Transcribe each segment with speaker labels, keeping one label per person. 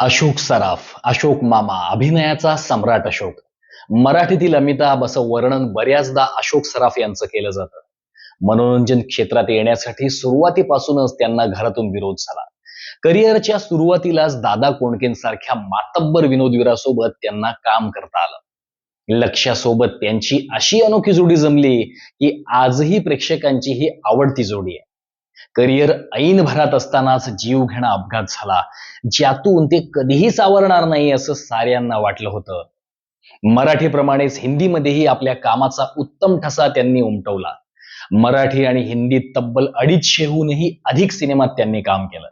Speaker 1: अशोक सराफ अशोक मामा अभिनयाचा सम्राट अशोक. मराठीतील अमिताभ असं वर्णन बऱ्याचदा अशोक सराफ यांचं केलं जातं. मनोरंजन क्षेत्रात येण्यासाठी सुरुवातीपासूनच त्यांना घरातून विरोध झाला. करिअरच्या सुरुवातीलाच दादा कोंडकेंसारख्या मातब्बर विनोदवीरासोबत त्यांना काम करता आलं. लक्ष्यासोबत त्यांची अशी अनोखी जोडी जमली की आजही प्रेक्षकांची ही आवडती जोडी आहे. करिअर ऐन भरात असतानाच जीव घेणा अपघात झाला. ज्यातून ते कधीही सावरणार नाही असं साऱ्यांना वाटलं होतं. मराठीप्रमाणेच हिंदीमध्येही आपल्या कामाचा उत्तम ठसा त्यांनी उमटवला. मराठी आणि हिंदीत तब्बल अडीचशेहूनही अधिक सिनेमात त्यांनी काम केलं.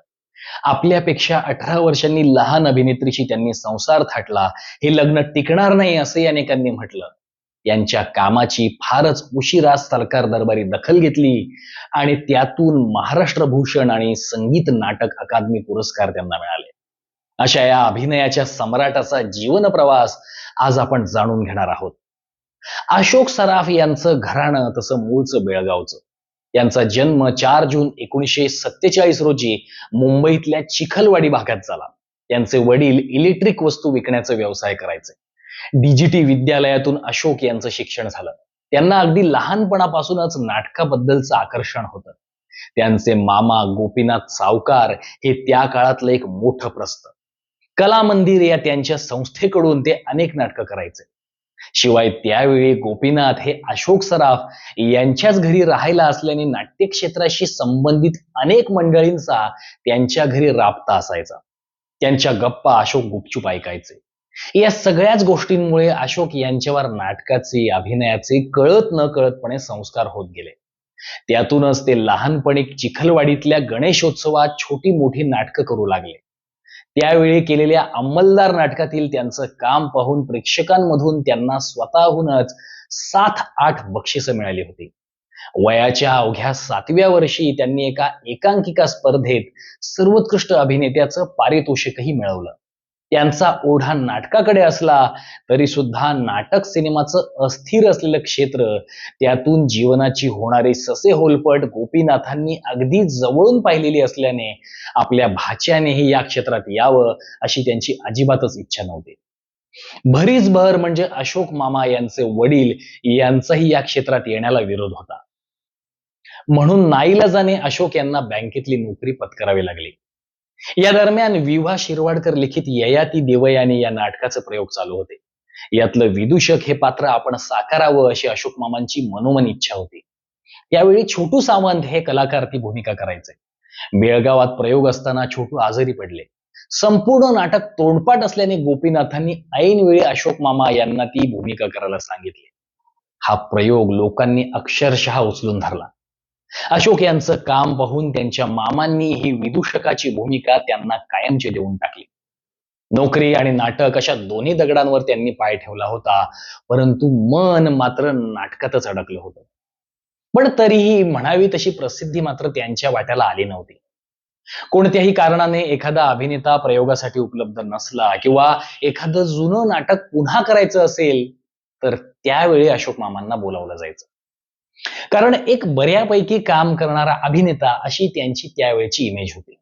Speaker 1: आपल्यापेक्षा अठरा वर्षांनी लहान अभिनेत्रीशी त्यांनी संसार थाटला. हे लग्न टिकणार नाही असंही अनेकांनी म्हटलं. यांच्या कामाची फारच उशिरा सरकार दरबारी दखल घेतली आणि त्यातून महाराष्ट्र भूषण आणि संगीत नाटक अकादमी पुरस्कार त्यांना मिळाले. अशा या अभिनयाच्या सम्राटाचा जीवन प्रवास आज आपण जाणून घेणार आहोत. अशोक सराफ यांचं घराणं तसं मूळचं बेळगावचं. यांचा जन्म चार जून एकोणीसशे सत्तेचाळीस रोजी मुंबईतल्या चिखलवाडी भागात झाला. त्यांचे वडील इलेक्ट्रिक वस्तू विकण्याचा व्यवसाय करायचे. डीजीटी विद्यालयातून अशोक यांचं शिक्षण झालं. त्यांना अगदी लहानपणापासूनच नाटकाबद्दलचं आकर्षण होतं. त्यांचे मामा गोपीनाथ सावकार हे त्या काळातलं एक मोठं प्रस्थ. कला मंदिर या त्यांच्या संस्थेकडून ते अनेक नाटकं करायचे. शिवाय त्यावेळी गोपीनाथ हे अशोक सराफ यांच्याच घरी राहायला असल्याने नाट्य क्षेत्राशी संबंधित अनेक मंडळींचा त्यांच्या घरी राबता असायचा. त्यांच्या गप्पा अशोक गुपचूप ऐकायचे. या सगळ्याच गोष्टींमुळे अशोक यांच्यावर नाटकाचे अभिनयाचे कळत न कळतपणे संस्कार होत गेले. त्यातूनच ते लहानपणी चिखलवाडीतल्या गणेशोत्सवात छोटी मोठी नाटकं करू लागले. त्यावेळी केलेल्या अंमलदार नाटकातील त्यांचं काम पाहून प्रेक्षकांमधून त्यांना स्वतःहूनच सात आठ बक्षिसं मिळाली होती. वयाच्या अवघ्या सातव्या वर्षी त्यांनी एका एकांकिका स्पर्धेत सर्वोत्कृष्ट अभिनेत्याचं पारितोषिकही मिळवलं. त्यांचा ओढा नाटकाकडे असला तरी सुद्धा नाटक सिनेमाचं अस्थिर असलेलं क्षेत्र त्यातून जीवनाची होणारी ससे होलपट गोपीनाथांनी अगदी जवळून पाहिलेली असल्याने आपल्या भाच्यानेही या क्षेत्रात यावं अशी त्यांची अजिबातच इच्छा नव्हती. भरीच भर म्हणजे अशोक मामा यांचे वडील यांचाही या क्षेत्रात येण्याला विरोध होता. म्हणून नाईलाजाने अशोक यांना बँकेतली नोकरी पत्करावी लागली. या दरम्यान विवा शिरवाडकर लिखित ययाती देवयानी या नाटकाचे प्रयोग चालू होते. यातलं विदूषक हे पात्र आपण साकारावं अशी अशोक मामांची मनोमन इच्छा होती. यावेळी छोटू सावंत हे कलाकार ती भूमिका करायचे. बेळगावात प्रयोग असताना छोटू आजारी पडले. संपूर्ण नाटक तोंडपाठ असल्याने गोपीनाथांनी ऐनवेळी अशोक मामा यांना ती भूमिका करायला सांगितली. हा प्रयोग लोकांनी अक्षरशः उचलून धरला. अशोक यांचं काम पाहून त्यांच्या मामांनी ही विदूषकाची भूमिका त्यांना कायमची देऊन टाकली. नोकरी आणि नाटक अशा दोन्ही दगडांवर त्यांनी पाय ठेवला होता परंतु मन मात्र नाटकातच अडकलं होतं. पण तरीही म्हणावी तशी प्रसिद्धी मात्र त्यांच्या वाट्याला आली नव्हती. कोणत्याही कारणाने एखादा अभिनेता प्रयोगासाठी उपलब्ध नसला किंवा एखादं जुनं नाटक पुन्हा करायचं असेल तर त्यावेळी अशोक मामांना बोलावलं जायचं. कारण एक बऱ्यापैकी काम करणारा अभिनेता अशी त्यांची त्यावेळची इमेज होती.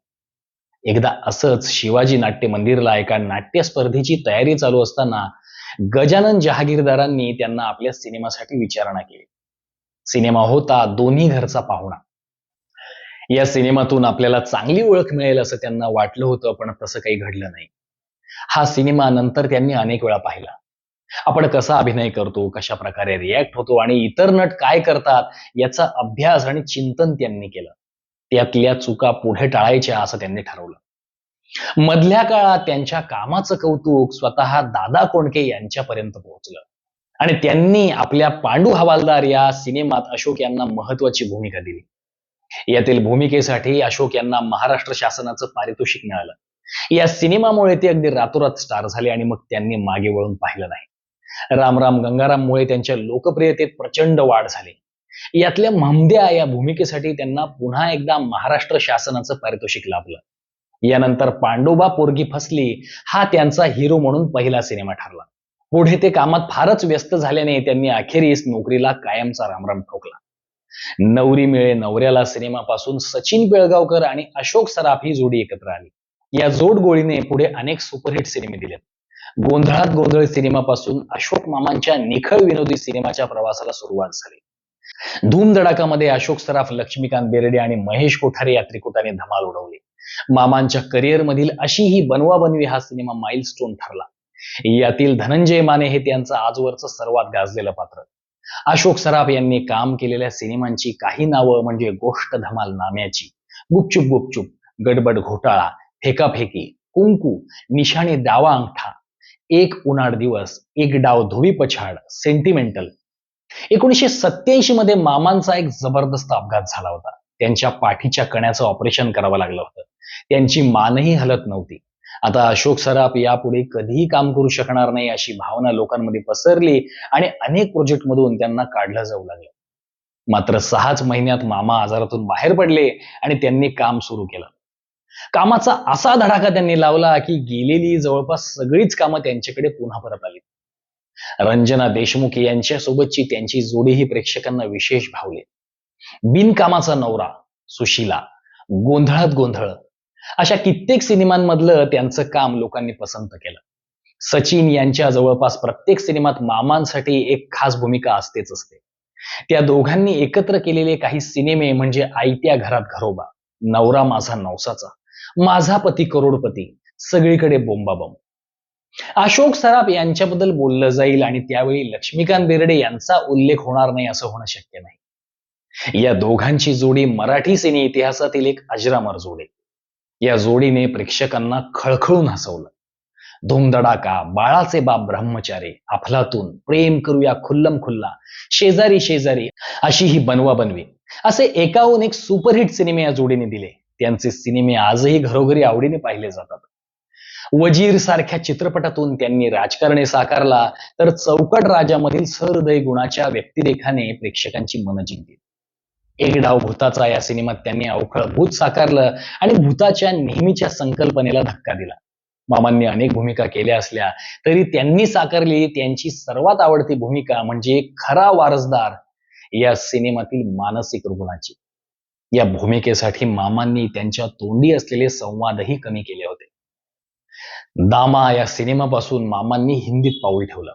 Speaker 1: एकदा असंच शिवाजी नाट्य मंदिरला एका नाट्य स्पर्धेची तयारी चालू असताना गजानन जहागीरदारांनी त्यांना आपल्या सिनेमासाठी विचारणा केली. सिनेमा होता दोन्ही घरचा पाहुणा. या सिनेमातून आपल्याला चांगली ओळख मिळेल असं त्यांना वाटलं होतं पण तसं काही घडलं नाही. हा सिनेमा नंतर त्यांनी अनेक वेळा पाहिला. आपण कसा अभिनय करतो कशा प्रकारे रिॲक्ट होतो आणि इतर नट काय करतात याचा अभ्यास आणि चिंतन त्यांनी केलं. त्यातल्या चुका पुढे टाळायच्या असं त्यांनी ठरवलं. मधल्या काळात त्यांच्या कामाचं कौतुक स्वतः दादा कोंडके यांच्यापर्यंत पोहोचलं. आणि त्यांनी आपल्या पांडू हवालदार या सिनेमात अशोक यांना महत्वाची भूमिका दिली. यातील भूमिकेसाठी अशोक यांना महाराष्ट्र शासनाचं पारितोषिक मिळालं. या सिनेमामुळे ते अगदी रातोरात स्टार झाले आणि मग त्यांनी मागे वळून पाहिलं नाही. रामराम गंगाराममुळे त्यांच्या लोकप्रियतेत प्रचंड वाढ झाली. यातल्या महमद्या या भूमिकेसाठी त्यांना पुन्हा एकदा महाराष्ट्र शासनाचं पारितोषिक लाभलं. यानंतर पांडोबा पोरगी फसली हा त्यांचा हिरो म्हणून पहिला सिनेमा ठरला. पुढे ते कामात फारच व्यस्त झाल्याने त्यांनी अखेरीस नोकरीला कायमचा रामराम ठोकला. नवरी मिळे नवऱ्याला सिनेमापासून सचिन पिळगावकर आणि अशोक सराफ ही जोडी एकत्र आली. या जोडगोळीने पुढे अनेक सुपरहिट सिनेमे दिलेत. गोंधळात गोंधळ सिनेमापासून अशोक मामांच्या निखळ विनोदी सिनेमाच्या प्रवासाला सुरुवात झाली. धूमधडाकामध्ये अशोक सराफ लक्ष्मीकांत बेर्डे आणि महेश कोठारे या त्रिकुटाने धमाल उडवली. मामांच्या करिअर मधील अशी ही बनवा बनवी हा सिनेमा माइलस्टोन ठरला. यातील धनंजय माने हे त्यांचं आजवरचं सर्वात गाजलेलं पात्र. अशोक सराफ यांनी काम केलेल्या सिनेमांची काही नावं म्हणजे गोष्ट धमाल नाम्याची गुपचूप गुपचूप गडबड घोटाळा फेकाफेकी कुंकू निशाणे दावा अंगठा एक उन्हाळ दिवस एक डाव धोवी पछाड सेंटिमेंटल एकोणीशे सत्याऐंशी मध्ये मामांचा एक जबरदस्त अपघात झाला होता. त्यांच्या पाठीच्या कण्याचं ऑपरेशन करावं लागलं होतं. त्यांची मानही हलत नव्हती. आता अशोक सराफ यापुढे कधीही काम करू शकणार नाही अशी भावना लोकांमध्ये पसरली आणि अनेक प्रोजेक्ट मधून त्यांना काढलं जाऊ लागलं. मात्र सहाच महिन्यात मामा आजारातून बाहेर पडले आणि त्यांनी काम सुरू केलं. कामाचा असा धडाका त्यांनी लावला की गेलेली जवळपास सगळीच कामं त्यांच्याकडे पुन्हा परत आली. रंजना देशमुख यांच्यासोबतची त्यांची जोडीही प्रेक्षकांना विशेष भावली. बिनकामाचा नवरा सुशीला गोंधळात गोंधळ अशा कित्येक सिनेमांमधलं त्यांचं काम लोकांनी पसंत केलं. सचिन यांच्या जवळपास प्रत्येक सिनेमात मामांसाठी एक खास भूमिका असतेच असते. त्या दोघांनी एकत्र केलेले काही सिनेमे म्हणजे आयत्या घरात घरोबा नवरा माझा नवसाचा. माझा पती करोडपती. सगळीकडे बोंबाबोंब. अशोक सराफ यांच्याबद्दल बोललं जाईल आणि त्यावेळी लक्ष्मीकांत बेर्डे यांचा उल्लेख होणार नाही असं होणं शक्य नाही. या दोघांची जोडी मराठी सिने इतिहासातील एक अजरामर जोडी. या जोडीने प्रेक्षकांना खळखळून हसवलं. धुमधडाका बाळाचे बाप ब्रह्मचारी अफलातून प्रेम करूया खुल्लम खुल्ला शेजारी शेजारी अशी ही बनवा बनवी. असे एकाहून एक सुपरहिट सिनेमे या जोडीने दिले. त्यांचे सिनेमे आजही घरोघरी आवडीने पाहिले जातात. वजीर सारख्या चित्रपटातून त्यांनी राजकारणे साकारला तर चौकट राजामधील सहृदय गुणाच्या व्यक्तिरेखाने प्रेक्षकांची मनं जिंकली. एक डाव भूताचा या सिनेमात त्यांनी अवखळ भूत साकारलं आणि भूताच्या नेहमीच्या संकल्पनेला धक्का दिला. मामांनी अनेक भूमिका केल्या असल्या तरी त्यांनी साकारलेली त्यांची सर्वात आवडती भूमिका म्हणजे खरा वारसदार या सिनेमातील मानसिक रुग्णाची. या भूमिकेसाठी मामांनी त्यांच्या तोंडी असलेले संवादही कमी केले होते. दामा या सिनेमापासून मामांनी हिंदीत पाऊल ठेवलं.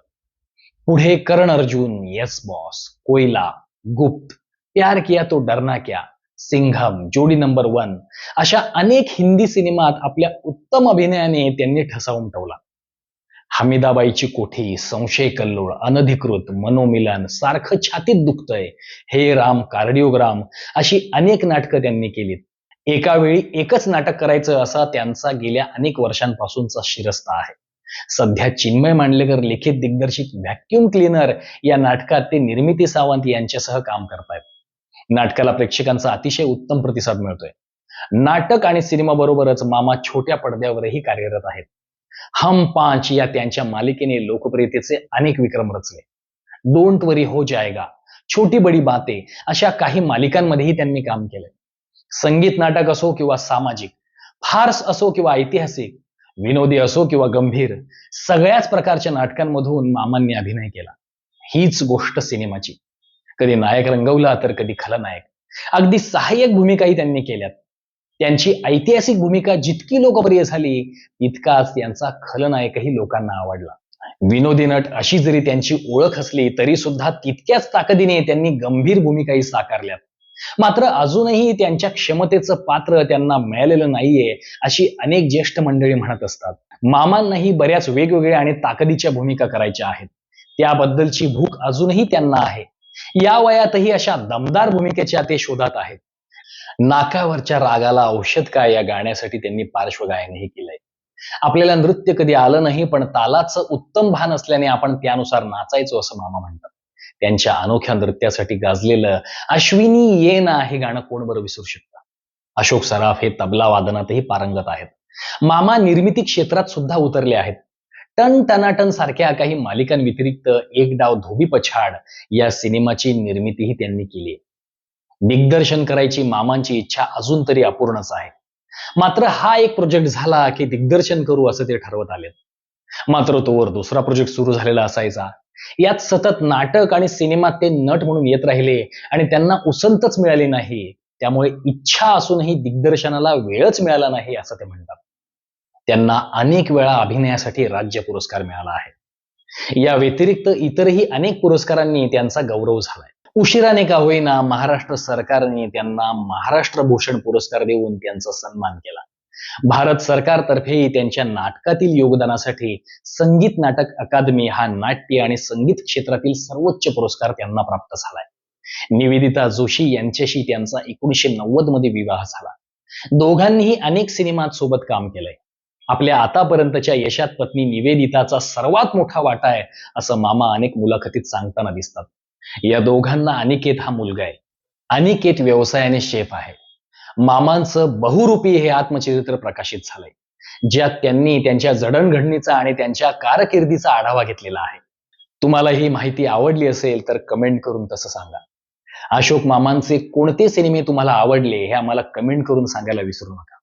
Speaker 1: पुढे करण अर्जुन यस बॉस कोयला गुप्त प्यार किया तो डरना क्या सिंघम जोडी नंबर वन अशा अनेक हिंदी सिनेमात आपल्या उत्तम अभिनयाने त्यांनी ठसावून ठेवला. हमीदाबाईची कोठी संशय कल्लोळ अनधिकृत मनोमिलन सारखं छातीत दुखतंय. हे राम कार्डिओग्राम अशी अनेक नाटकं त्यांनी केलीत. एका वेळी एकच नाटक करायचं असा त्यांचा गेल्या अनेक वर्षांपासूनचा शिरस्ता आहे. सध्या चिन्मय मांडलेकर लिखित दिग्दर्शित व्हॅक्युम क्लीनर या नाटकात ते निर्मिती सावंत यांच्यासह काम करतायत. नाटकाला प्रेक्षकांचा अतिशय उत्तम प्रतिसाद मिळतोय. नाटक आणि सिनेमा बरोबरच मामा छोट्या पडद्यावरही कार्यरत आहेत. हम पांच या त्यांच्या मालिकेने लोकप्रियतेचे अनेक विक्रम रचले. डोंट वरी हो जाएगा. छोटी बडी बाते अशा काही मालिकांमध्येही त्यांनी काम केले. संगीत नाटक असो किंवा सामाजिक फार्स असो किंवा ऐतिहासिक विनोदी असो किंवा गंभीर सगळ्याच प्रकारच्या नाटकांमधून मामांनी अभिनय केला. हीच गोष्ट सिनेमाची. कधी नायक रंगवला तर कधी खलनायक. अगदी सहाय्यक भूमिकाही त्यांनी केल्यात. त्यांची ऐतिहासिक भूमिका जितकी लोकप्रिय झाली तितकाच त्यांचा खलनायकही लोकांना आवडला. विनोदी नट अशी जरी त्यांची ओळख असली तरी सुद्धा तितक्याच ताकदीने त्यांनी गंभीर भूमिकाही साकारल्यात. मात्र अजूनही त्यांच्या क्षमतेचं पात्र त्यांना मिळालेलं नाहीये अशी अनेक ज्येष्ठ मंडळी म्हणत असतात. मामांनाही बऱ्याच वेगवेगळ्या आणि ताकदीच्या भूमिका करायच्या आहेत. त्याबद्दलची भूक अजूनही त्यांना आहे. या वयातही अशा दमदार भूमिकेच्या ते शोधात आहेत. नाकावरच्या रागाला औषध काय या गाण्यासाठी त्यांनी पार्श्वगायनही केलंय. आपल्याला नृत्य कधी आलं नाही पण तालाचं उत्तम भान असल्याने आपण त्यानुसार नाचायचो असं मामा म्हणतात. त्यांच्या अनोख्या नृत्यासाठी गाजलेलं अश्विनी ये ना हे गाणं कोण बरं विसरू शकता? अशोक सराफ हे तबला वादनातही पारंगत आहेत. मामा निर्मिती क्षेत्रात सुद्धा उतरले आहेत. टन टनाटन सारख्या काही मालिकांव्यतिरिक्त एक डाव धोबी पछाड या सिनेमाची निर्मितीही त्यांनी केली दिग्दर्शन करायची मामांची इच्छा अजून तरी अपूर्णच आहे. मात्र हा एक प्रोजेक्ट झाला की दिग्दर्शन करू असं ते ठरवत आले. मात्र तोवर दुसरा प्रोजेक्ट सुरू झालेला असायचा. यात सतत नाटक आणि सिनेमात ते नट म्हणून येत राहिले आणि त्यांना उसंतच मिळाली नाही. त्यामुळे इच्छा असूनही दिग्दर्शनाला वेळच मिळाला नाही असं ते म्हणतात. त्यांना अनेक वेळा अभिनयासाठी राज्य पुरस्कार मिळाला आहे. या व्यतिरिक्त इतरही अनेक पुरस्कारांनी त्यांचा गौरव झालाय. उशिराने का होईना महाराष्ट्र सरकारने त्यांना महाराष्ट्र भूषण पुरस्कार देऊन त्यांचा सन्मान केला. भारत सरकारतर्फेही त्यांच्या नाटकातील योगदानासाठी संगीत नाटक अकादमी हा नाट्य आणि संगीत क्षेत्रातील सर्वोच्च पुरस्कार त्यांना प्राप्त झालाय. निवेदिता जोशी यांच्याशी त्यांचा एकोणीशे नव्वदमध्ये विवाह झाला. दोघांनीही अनेक सिनेमात सोबत काम केलंय. आपल्या आतापर्यंतच्या यशात पत्नी निवेदिताचा सर्वात मोठा वाटा आहे असं मामा अनेक मुलाखतीत सांगताना दिसतात. या दोघांना अनिकेत हा मुलगा आहे. अनिकेत व्यवसायाने शेफ आहे. मामांचं बहुरूपी हे आत्मचरित्र प्रकाशित झालंय. ज्यात त्यांनी त्यांच्या जडणघडणीचा आणि त्यांच्या कारकिर्दीचा आढावा घेतलेला आहे. तुम्हाला ही माहिती आवडली असेल तर कमेंट करून तसं सांगा. अशोक मामांचे कोणते सिनेमे तुम्हाला आवडले हे आम्हाला कमेंट करून सांगायला विसरू नका.